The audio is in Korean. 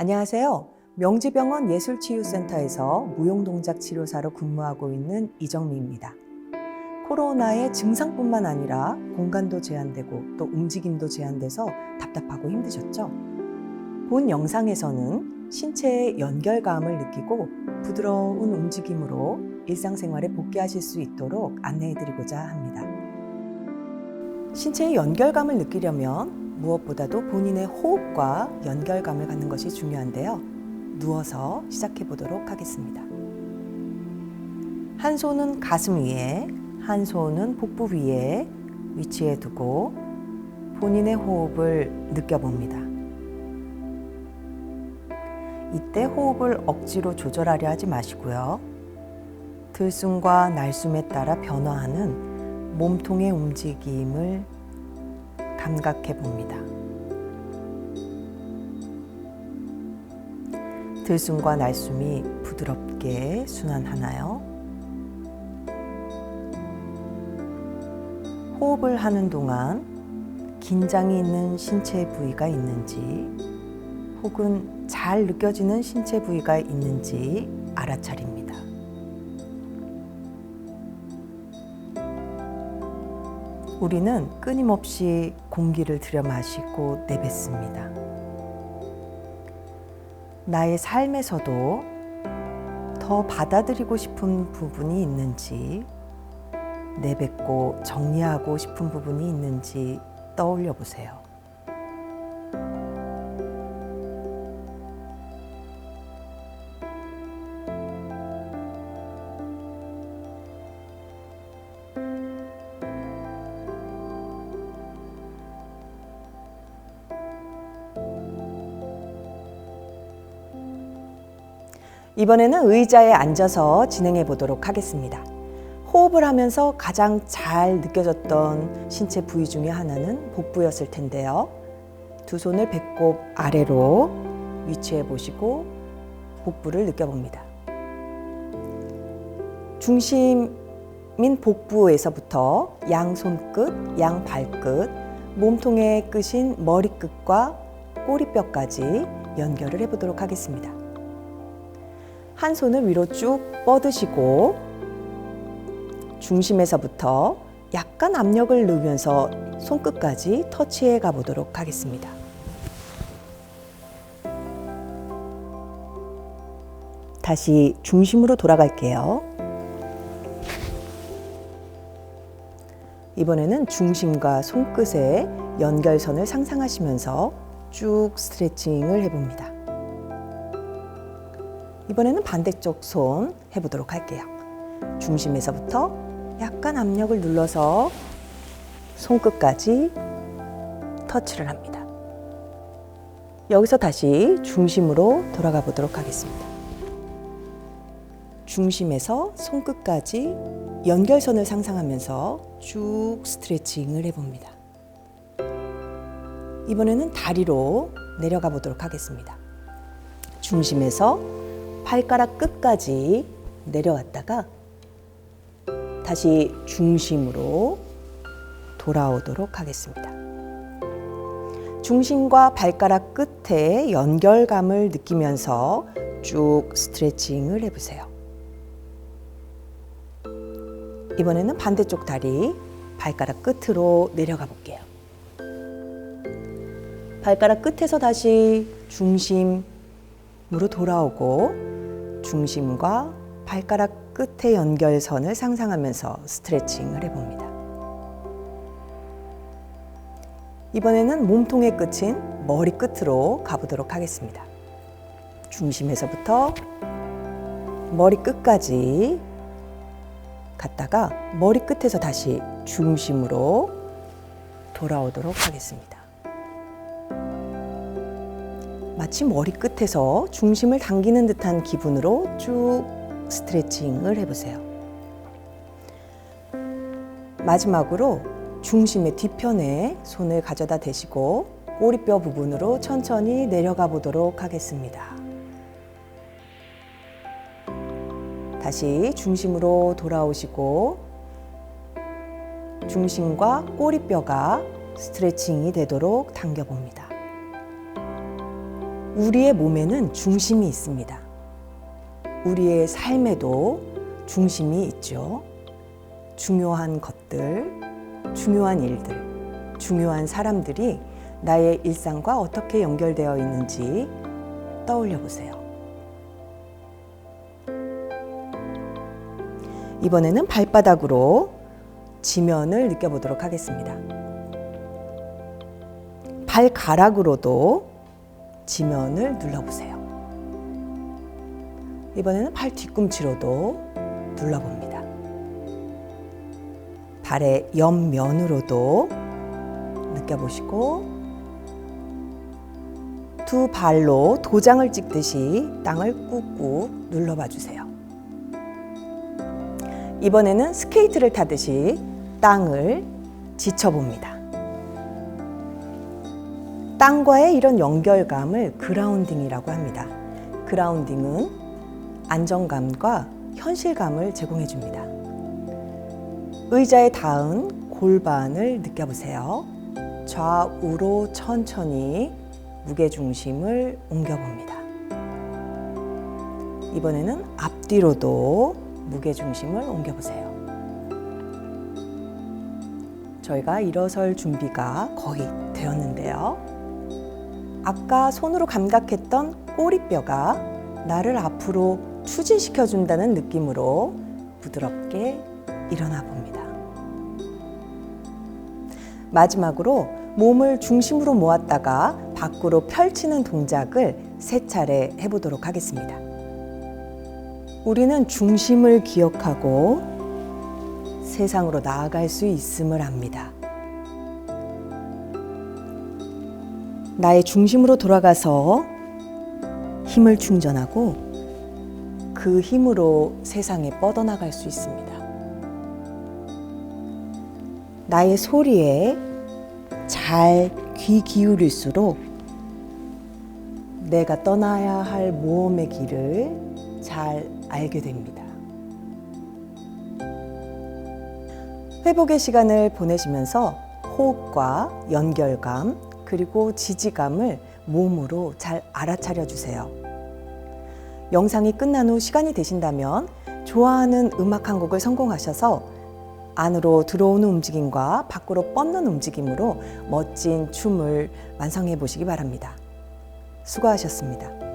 안녕하세요. 명지병원 예술치유센터에서 무용동작 치료사로 근무하고 있는 이정미입니다. 코로나의 증상뿐만 아니라 공간도 제한되고 또 움직임도 제한돼서 답답하고 힘드셨죠? 본 영상에서는 신체의 연결감을 느끼고 부드러운 움직임으로 일상생활에 복귀하실 수 있도록 안내해드리고자 합니다. 신체의 연결감을 느끼려면 무엇보다도 본인의 호흡과 연결감을 갖는 것이 중요한데요. 누워서 시작해 보도록 하겠습니다. 한 손은 가슴 위에, 한 손은 복부 위에 위치해 두고 본인의 호흡을 느껴봅니다. 이때 호흡을 억지로 조절하려 하지 마시고요. 들숨과 날숨에 따라 변화하는 몸통의 움직임을 감각해 봅니다. 들숨과 날숨이 부드럽게 순환하나요? 호흡을 하는 동안 긴장이 있는 신체 부위가 있는지 혹은 잘 느껴지는 신체 부위가 있는지 알아차립니다. 우리는 끊임없이 공기를 들여 마시고 내뱉습니다. 나의 삶에서도 더 받아들이고 싶은 부분이 있는지, 내뱉고 정리하고 싶은 부분이 있는지 떠올려 보세요. 이번에는 의자에 앉아서 진행해 보도록 하겠습니다. 호흡을 하면서 가장 잘 느껴졌던 신체 부위 중에 하나는 복부였을 텐데요. 두 손을 배꼽 아래로 위치해 보시고 복부를 느껴봅니다. 중심인 복부에서부터 양 손끝, 양 발끝, 몸통의 끝인 머리끝과 꼬리뼈까지 연결을 해보도록 하겠습니다. 한 손을 위로 쭉 뻗으시고 중심에서부터 약간 압력을 넣으면서 손끝까지 터치해 가보도록 하겠습니다. 다시 중심으로 돌아갈게요. 이번에는 중심과 손끝의 연결선을 상상하시면서 쭉 스트레칭을 해봅니다. 이번에는 반대쪽 손 해보도록 할게요. 중심에서부터 약간 압력을 눌러서 손끝까지 터치를 합니다. 여기서 다시 중심으로 돌아가 보도록 하겠습니다. 중심에서 손끝까지 연결선을 상상하면서 쭉 스트레칭을 해봅니다. 이번에는 다리로 내려가 보도록 하겠습니다. 중심에서 발가락 끝까지 내려왔다가 다시 중심으로 돌아오도록 하겠습니다. 중심과 발가락 끝에 연결감을 느끼면서 쭉 스트레칭을 해보세요. 이번에는 반대쪽 다리 발가락 끝으로 내려가 볼게요. 발가락 끝에서 다시 중심으로 돌아오고 중심과 발가락 끝의 연결선을 상상하면서 스트레칭을 해봅니다. 이번에는 몸통의 끝인 머리 끝으로 가보도록 하겠습니다. 중심에서부터 머리 끝까지 갔다가 머리 끝에서 다시 중심으로 돌아오도록 하겠습니다. 마치 머리 끝에서 중심을 당기는 듯한 기분으로 쭉 스트레칭을 해보세요. 마지막으로 중심의 뒤편에 손을 가져다 대시고 꼬리뼈 부분으로 천천히 내려가 보도록 하겠습니다. 다시 중심으로 돌아오시고 중심과 꼬리뼈가 스트레칭이 되도록 당겨봅니다. 우리의 몸에는 중심이 있습니다. 우리의 삶에도 중심이 있죠. 중요한 것들, 중요한 일들, 중요한 사람들이 나의 일상과 어떻게 연결되어 있는지 떠올려 보세요. 이번에는 발바닥으로 지면을 느껴보도록 하겠습니다. 발가락으로도 지면을 눌러보세요. 이번에는 발 뒤꿈치로도 눌러봅니다. 발의 옆면으로도 느껴보시고 두 발로 도장을 찍듯이 땅을 꾹꾹 눌러봐 주세요. 이번에는 스케이트를 타듯이 땅을 지쳐봅니다. 땅과의 이런 연결감을 그라운딩이라고 합니다. 그라운딩은 안정감과 현실감을 제공해 줍니다. 의자에 닿은 골반을 느껴보세요. 좌우로 천천히 무게중심을 옮겨봅니다. 이번에는 앞뒤로도 무게중심을 옮겨보세요. 저희가 일어설 준비가 거의 되었는데요. 아까 손으로 감각했던 꼬리뼈가 나를 앞으로 추진시켜 준다는 느낌으로 부드럽게 일어나 봅니다. 마지막으로 몸을 중심으로 모았다가 밖으로 펼치는 동작을 세 차례 해보도록 하겠습니다. 우리는 중심을 기억하고 세상으로 나아갈 수 있음을 압니다. 나의 중심으로 돌아가서 힘을 충전하고 그 힘으로 세상에 뻗어나갈 수 있습니다. 나의 소리에 잘 귀 기울일수록 내가 떠나야 할 모험의 길을 잘 알게 됩니다. 회복의 시간을 보내시면서 호흡과 연결감 그리고 지지감을 몸으로 잘 알아차려 주세요. 영상이 끝난 후 시간이 되신다면 좋아하는 음악 한 곡을 성공하셔서 안으로 들어오는 움직임과 밖으로 뻗는 움직임으로 멋진 춤을 완성해 보시기 바랍니다. 수고하셨습니다.